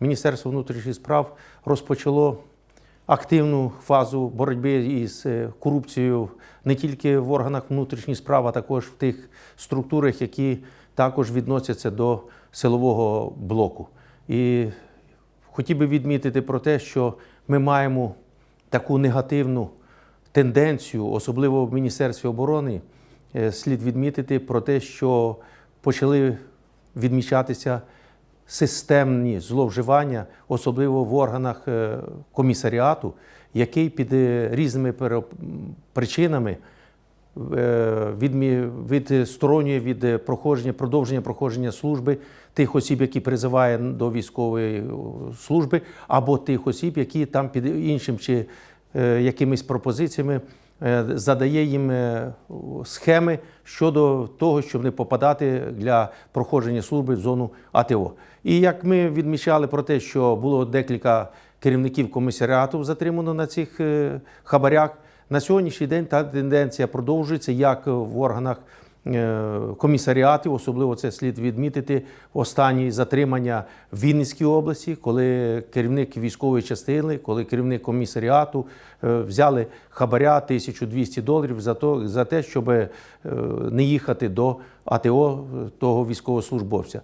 Міністерство внутрішніх справ розпочало активну фазу боротьби із е, корупцією не тільки в органах внутрішніх справ, а також в тих структурах, які також відносяться до силового блоку. І хотів би відмітити про те, що ми маємо таку негативну тенденцію, особливо в Міністерстві оборони, е, слід відмітити про те, що почали відмічатися системні зловживання, особливо в органах е, комісаріату, який під е, різними причинами е, відсторонює від проходження, продовження проходження служби тих осіб, які призиває до військової служби, або тих осіб, які там під іншим чи якимись пропозиціями задає їм е, схеми щодо того, щоб не попадати для проходження служби в зону АТО. І як ми відмічали про те, що було декілька керівників комісаріату затримано на цих е, хабарях, на сьогоднішній день та тенденція продовжується як в органах е, комісаріатів, особливо це слід відмітити останні затримання в Вінницькій області, коли керівник військової частини, коли керівник комісаріату е, взяли хабаря 1200 доларів за то за те, щоб е, не їхати до АТО того військовослужбовця.